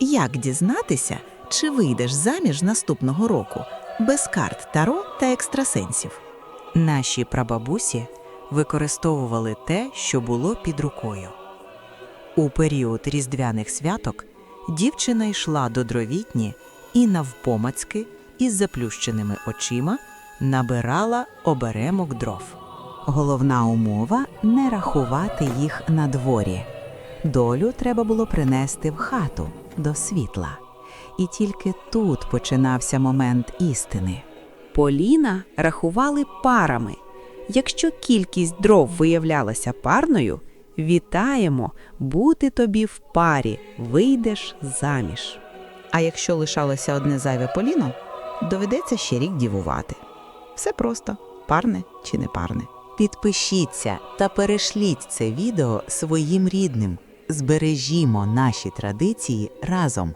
Як дізнатися, чи вийдеш заміж наступного року без карт Таро та екстрасенсів? Наші прабабусі використовували те, що було під рукою. У період різдвяних святок дівчина йшла до дровітні і навпомацьки із заплющеними очима набирала оберемок дров. Головна умова не рахувати їх на дворі. Долю треба було принести в хату до світла. І тільки тут починався момент істини. Поліна рахували парами. Якщо кількість дров виявлялася парною, вітаємо, бути тобі в парі, вийдеш заміж. А якщо лишалося одне зайве поліно, доведеться ще рік дівувати. Все просто парне чи не парне. Підпишіться та перешліть це відео своїм рідним. Збережімо наші традиції разом.